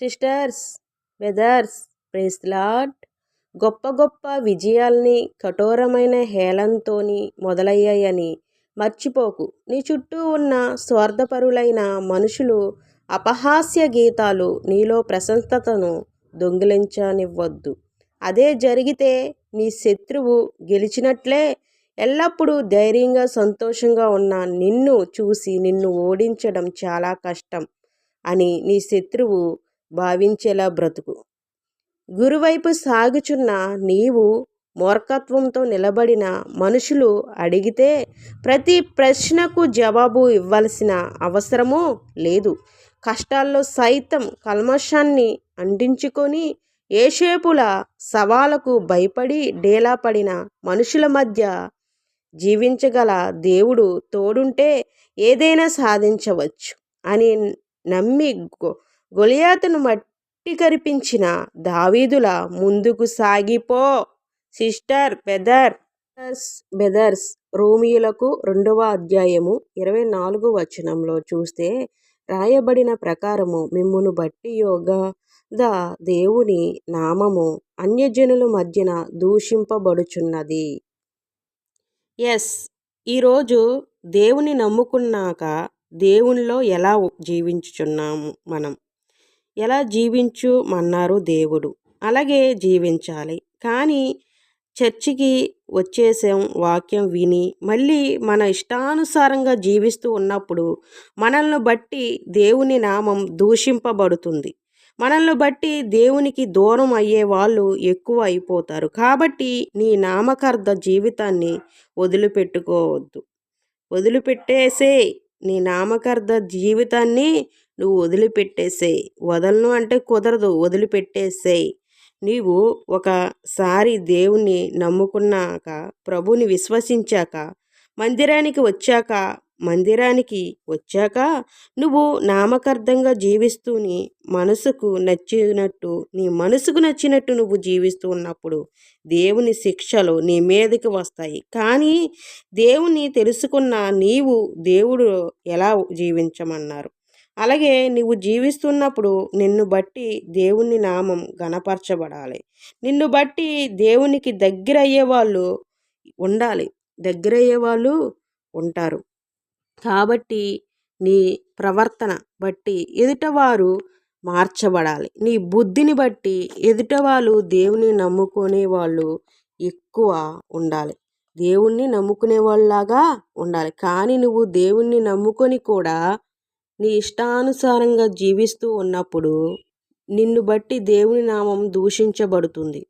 Sisters weathers ప్రేస్లాడ్ గొప్ప గొప్ప విజయాల్ని కఠోరమైన హేళంతోని మొదలయ్యాయని మర్చిపోకు. నీ చుట్టూ ఉన్న స్వార్థపరులైన మనుషులు అపహాస్య గీతాలు నీలో ప్రశంసతను దొంగిలించనివ్వద్దు. అదే జరిగితే నీ శత్రువు గెలిచినట్లే ఎల్లప్పుడూ ధైర్యంగా సంతోషంగా ఉన్న నిన్ను చూసి నిన్ను ఓడించడం చాలా కష్టం అని నీ శత్రువు భావించేలా బ్రతుకు. గురువైపు సాగుచున్న నీవు మూర్ఖత్వంతో నిలబడిన మనుషులు అడిగితే ప్రతి ప్రశ్నకు జవాబు ఇవ్వాల్సిన అవసరమూ లేదు. కష్టాల్లో సైతం కల్మషాన్ని అంటించుకొని ఏషేపుల సవాలకు భయపడి డేలా పడిన మనుషుల మధ్య జీవించగల దేవుడు తోడుంటే ఏదైనా సాధించవచ్చు అని నమ్మి గొలియాతును మట్టి కరిపించిన దావీదుల ముందుకు సాగిపో. సిస్టర్ బెదర్. బెదర్స్ రోమియులకు రెండవ అధ్యాయము ఇరవై నాలుగు వచనంలో చూస్తే రాయబడిన ప్రకారము మిమ్మును బట్టి యోగ ద దేవుని నామము అన్యజనుల మధ్యన దూషింపబడుచున్నది. ఎస్ ఈరోజు దేవుని నమ్ముకున్నాక దేవునిలో ఎలా జీవించుచున్నాము మనం? ఎలా జీవించుమన్నారు దేవుడు. అలాగే జీవించాలి. కానీ చర్చికి వచ్చేసాం వాక్యం విని మళ్ళీ మన ఇష్టానుసారంగా జీవిస్తూ ఉన్నప్పుడు మనల్ని బట్టి దేవుని నామం దూషింపబడుతుంది. మనల్ని బట్టి దేవునికి దూరం అయ్యే వాళ్ళు ఎక్కువ అయిపోతారు. కాబట్టి నీ నామకార్థ జీవితాన్ని వదిలిపెట్టుకోవద్దు. వదిలిపెట్టేసే నీ నామకార్థ జీవితాన్ని నువ్వు వదిలిపెట్టేసేయి. వదలను అంటే కుదరదు వదిలిపెట్టేసేయి. నీవు ఒకసారి దేవుణ్ణి నమ్ముకున్నాక ప్రభుని విశ్వసించాక మందిరానికి వచ్చాక మందిరానికి వచ్చాక నువ్వు నామకార్థంగా జీవిస్తూని మనసుకు నచ్చినట్టు నీ మనసుకు నచ్చినట్టు నువ్వు జీవిస్తూ ఉన్నప్పుడు దేవుని శిక్షలు నీ మీదకి వస్తాయి. కానీ దేవుని తెలుసుకున్న నీవు దేవుడు ఎలా జీవించమన్నారు? అలాగే నువ్వు జీవిస్తున్నప్పుడు నిన్ను బట్టి దేవుని నామం గణపరచబడాలి నిన్ను బట్టి దేవునికి దగ్గర అయ్యే వాళ్ళు ఉండాలి. దగ్గర అయ్యే వాళ్ళు ఉంటారు. కాబట్టి నీ ప్రవర్తన బట్టి ఎదుటవారు మార్చబడాలి. నీ బుద్ధిని బట్టి ఎదుటవాళ్ళు దేవుని నమ్ముకునే వాళ్ళు ఎక్కువ ఉండాలి. దేవుణ్ణి నమ్ముకునే వాళ్ళలాగా ఉండాలి. కానీ నువ్వు దేవుణ్ణి నమ్ముకొని కూడా నీ ఇష్టానుసారంగా జీవిస్తూ ఉన్నప్పుడు నిన్ను బట్టి దేవుని నామం దూషించబడుతుంది.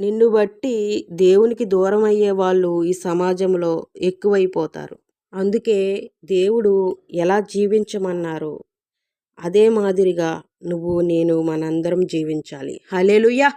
నిన్ను బట్టి దేవునికి దూరం అయ్యే వాళ్ళు ఈ సమాజంలో ఎక్కువైపోతారు. అందుకే దేవుడు ఎలా జీవించమన్నారు అదే మాదిరిగా నువ్వు నేను మనందరం జీవించాలి. హలేలుయ్యా